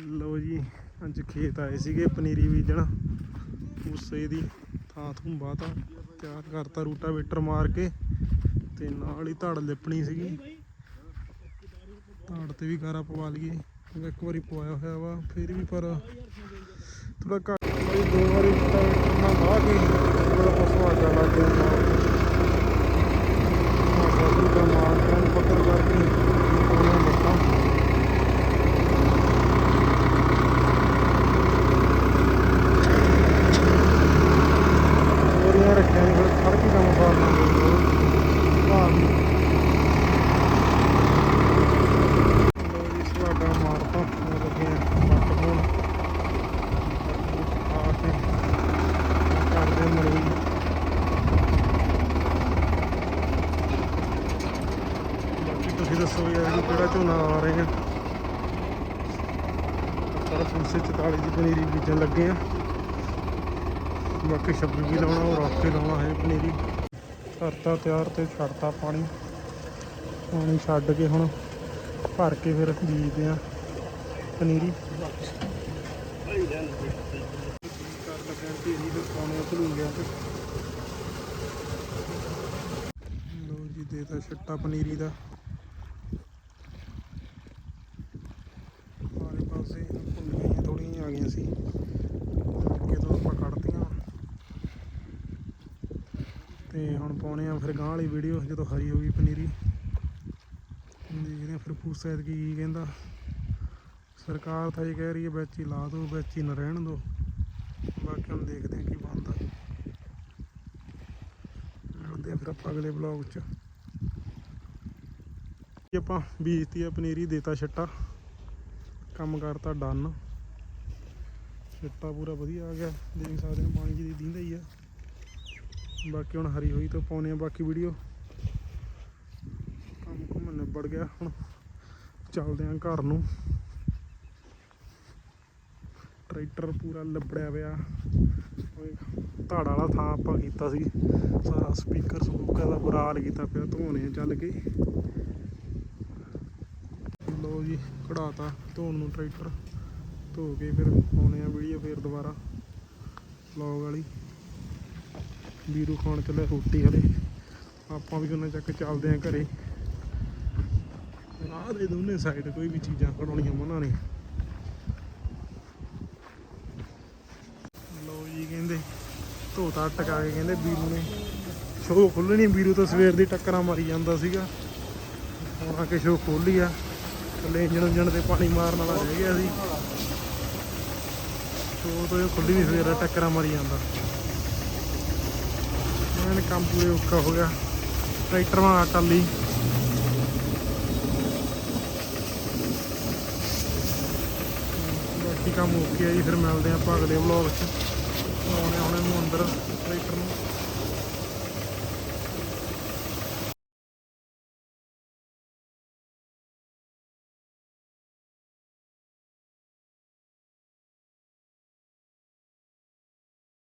ਲਓ ਜੀ, ਅੱਜ ਖੇਤ ਆਏ ਸੀਗੇ ਪਨੀਰੀ ਬੀਜਣ। ਉਸੇ ਦੀ ਥਾਂ ਥੂੰ ਬਾਤਾ ਤਿਆਰ ਕਰਤਾ ਰੂਟਾ ਵੇਟਰ ਮਾਰ ਕੇ ਤੇ ਨਾਲ ਹੀ ਧੜ ਲਿਪਣੀ ਸੀਗੀ। ਧੜ ਤੇ ਵੀ ਗਾਰਾ ਪਵਾ ਲਈਏ। ਇੱਕ ਵਾਰੀ ਪਵਾਇਆ ਹੋਇਆ ਵਾ, ਫਿਰ ਵੀ ਪਰ ਥੋੜਾ ਘੱਟ। ਦੋ ਵਾਰੀ ਰੂਟਾਵੇਟਰ ਨਾਲ ਬਾਹ ਕੇ ਬੜਾ ਪਸਵਾ ਜਾ ਗਿਆ ਮਾਰ ਦਾ ਮਾਰ ਕੇ ਇਹਨੂੰ ਪੱਕਰ ਕਰਕੇ ਉਹਨਾਂ ਬੱਟਾਂ ਬੋਰੀਆਂ ਰੱਖਿਆ ਨੇ ਫਿਰ ਖੜ ਕੇ ਕੰਮ ਕਰਨਾ ਭਾਰ ਨੂੰ ਲੋ ਜੀ ਸੁਹਾਗਾ ਮਾਰਤਾ ਉਹ ਲੱਗੇ ਆ ਮੱਟ ਹੋਣ ਆ ਕੇ ਕਰਦੇ ਮਰੂਈ ਬਾਕੀ ਤੁਸੀਂ ਦੱਸੋ ਯਾਰ ਕਿ ਕਿਹੜਾ ਝੋਨਾ ਆ ਰਹੇ ਆ? ਪਰ ਫੁੱਸੇ 44 ਦੀ ਪਨੀਰੀ ਬੀਜਣ ਲੱਗੇ ਆ। ਬਾਕੀ 26 ਵੀ ਲਾਉਣਾ ਉਹ ਰੱਖ ਲਾਉਣਾ ਹੈ ਪਨੀਰੀ। ਕਰਤਾ ਤਿਆਰ ਤੇ ਛੱਡਤਾ ਪਾਣੀ। ਪਾਣੀ ਛੱਡ ਕੇ ਹੁਣ ਭਰ ਕੇ ਫਿਰ ਬੀਜਦੇ ਆ ਪਨੀਰੀ। ਕਰ ਲੱਗਣ ਤੇ ਇਹੀ ਫਿਰ ਪਾਣੀ ਭਲੂ ਗਿਆ ਤੇ ਲੋ ਜੀ ਦੇਤਾ ਛੱਟਾ ਪਨੀਰੀ ਦਾ ਸਾਰੇ ਪਾਸੇ ਭੁੰਨੀਆਂ ਥੋੜੀਆਂ ਆ ਗਈਆਂ ਸੀ। ਅੱਗੇ ਤੋਂ ਆਪਾਂ ਕੱਢਤੀਆਂ। ਤੇ ਹੁਣ ਪਾਉਣੇ ਆ ਫਿਰ ਗਾਂ ਵਾਲੀ ਵੀਡੀਓ ਜਦੋਂ ਹਰੀ ਹੋ ਗਈ ਪਨੀਰੀ। ਦੇਖਦੇ ਆ ਫਿਰ ਪੂਸਾ ਕੀ ਕਹਿੰਦਾ, ਸਰਕਾਰ ਤਾਂ ਇਹ ਕਹਿ ਰਹੀ ਹੈ ਵਿੱਚ ਹੀ ਲਾ ਦਿਓ ਵਿੱਚ ਹੀ ਨਾ ਰਹਿਣ ਦਿਓ ਬਾਕੀ ਹੁਣ ਦੇਖਦੇ ਆ ਕੀ ਬਣਦਾ। ਮਿਲਦੇ ਆ ਫਿਰ ਆਪਾਂ ਅਗਲੇ ਬਲੌਗ 'ਚ। ਆਪਾਂ ਬੀਜਤੀ ਆ ਪਨੀਰੀ, ਦੇਤਾ ਛੱਟਾ। ਕੰਮ ਕਰਤਾ ਡਨ। ਛੱਟਾ ਪੂਰਾ ਵਧੀਆ ਆ ਗਿਆ। ਦੇਖ ਸਕਦੇ ਹੋ ਪਾਣੀ ਜਿਹਦੀ ਦਿੰਦਾ ਹੀ ਆ। ਬਾਕੀ ਹੁਣ ਹਰੀ ਹੋਈ ਤਾਂ ਪਾਉਣੇ ਆ ਬਾਕੀ ਵੀਡੀਓ। ਕੰਮ ਕੁਮ ਨਿਬੜ ਗਿਆ ਹੁਣ। ਚੱਲਦੇ ਆ ਘਰ ਨੂੰ। ਟਰੈਕਟਰ ਪੂਰਾ ਲੱਭੜਿਆ ਪਿਆ। ਧਾੜ ਵਾਲਾ ਥਾਂ ਆਪਾਂ ਕੀਤਾ ਸੀ। ਸਾਰਾ ਸਪੀਕਰ ਸਪੂਕਰ ਦਾ ਬੁਰਾ ਹਾਲ ਕੀਤਾ ਪਿਆ, ਧੋਣੇ ਚੱਲ ਕੇ। ਲੋ ਜੀ, ਕਢਾਤਾ ਧੋਣ ਨੂੰ ਟਰੈਕਟਰ। ਧੋ ਕੇ ਫਿਰ ਪਾਉਣੇ ਆ ਵੀਡੀਓ ਫਿਰ ਦੁਬਾਰਾ। ਵਲੌਗ ਵਾਲੀ। ਵੀਰੂ ਖਾਣ ਚੱਲੇ ਰੋਟੀ ਹਲੇ। ਆਪਾਂ ਵੀ ਉਹਨਾਂ ਚੱਕ ਚੱਲਦੇ ਆ ਘਰੇ। ਆਹ ਦੇ ਦੋਨੇ ਸਾਈਡ ਕੋਈ ਵੀ ਚੀਜ਼ਾਂ ਖੜਾਉਣੀਆਂ ਮਨਾ ਨੇ। ਲੋ ਜੀ ਕਹਿੰਦੇ, ਧੋਤਾ ਟਕਾ ਕੇ ਕਹਿੰਦੇ ਵੀਰੂ ਨੇ। ਸ਼ੋਅ ਖੁੱਲਣੀ ਵੀਰੂ ਤਾਂ ਸਵੇਰ ਦੀ ਟੱਕਰਾਂ ਮਾਰੀ ਜਾਂਦਾ ਸੀਗਾ। ਹੁਣ ਆ ਕੇ ਸ਼ੋਅ ਖੋਲੀ ਆ। ਥੱਲੇ ਇੰਜਣ ਇੰਜਣ ਤੇ ਪਾਣੀ ਮਾਰਨ ਵਾਲਾ ਰਹਿ ਗਿਆ ਸੀ। ਸ਼ੋਅ ਤੋਂ ਇਹ ਖੁੱਲੀ ਨਹੀਂ ਸਵੇਰ ਦਾ ਟੱਕਰਾਂ ਮਾਰੀ ਜਾਂਦਾ। ਉਹਨਾਂ ਕੰਮ ਪੂਰੇ ਔਖਾ ਹੋ ਗਿਆ। ਟਰੈਕਟਰ ਵਾਂ ਟਾਲੀ ਬਾਕੀ ਕੰਮ ਓਕੇ ਆ ਜੀ, ਫਿਰ ਮਿਲਦੇ ਆਪਾਂ ਅਗਲੇ ਵਲੌਗ 'ਚ। ਆਉਣੇ ਆਉਣੇ ਨੂੰ ਅੰਦਰ ਟਰੈਕਟਰ ਨੂੰ।